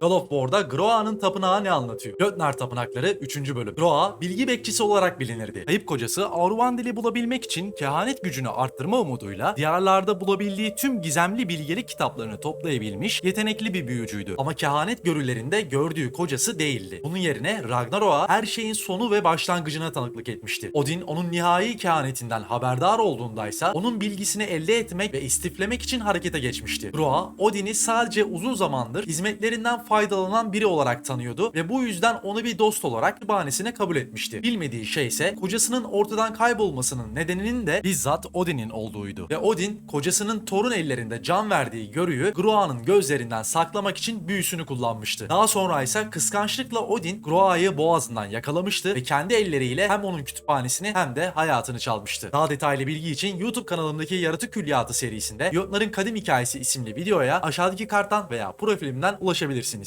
God of War'da Groa'nın tapınağı ne anlatıyor? Götner Tapınakları 3. bölüm. Groa, bilgi bekçisi olarak bilinirdi. Kayıp kocası Aurvandil'i bulabilmek için kehanet gücünü arttırma umuduyla diyarlarda bulabildiği tüm gizemli bilgeli kitaplarını toplayabilmiş yetenekli bir büyücüydü. Ama kehanet görülerinde gördüğü kocası değildi. Bunun yerine Ragnarok'a her şeyin sonu ve başlangıcına tanıklık etmişti. Odin onun nihai kehanetinden haberdar olduğundaysa onun bilgisini elde etmek ve istiflemek için harekete geçmişti. Groa, Odin'i sadece uzun zamandır hizmetlerinden faydalanan biri olarak tanıyordu ve bu yüzden onu bir dost olarak bahanesine kabul etmişti. Bilmediği şey ise kocasının ortadan kaybolmasının nedeninin de bizzat Odin'in olduğuydu. Ve Odin kocasının torun ellerinde can verdiği görüyü Groa'nın gözlerinden saklamak için büyüsünü kullanmıştı. Daha sonra ise kıskançlıkla Odin Groa'yı boğazından yakalamıştı ve kendi elleriyle hem onun kütüphanesini hem de hayatını çalmıştı. Daha detaylı bilgi için YouTube kanalımdaki Yaratık Külliyatı serisinde Yotların Kadim Hikayesi isimli videoya aşağıdaki karttan veya profilimden ulaşabilirsiniz.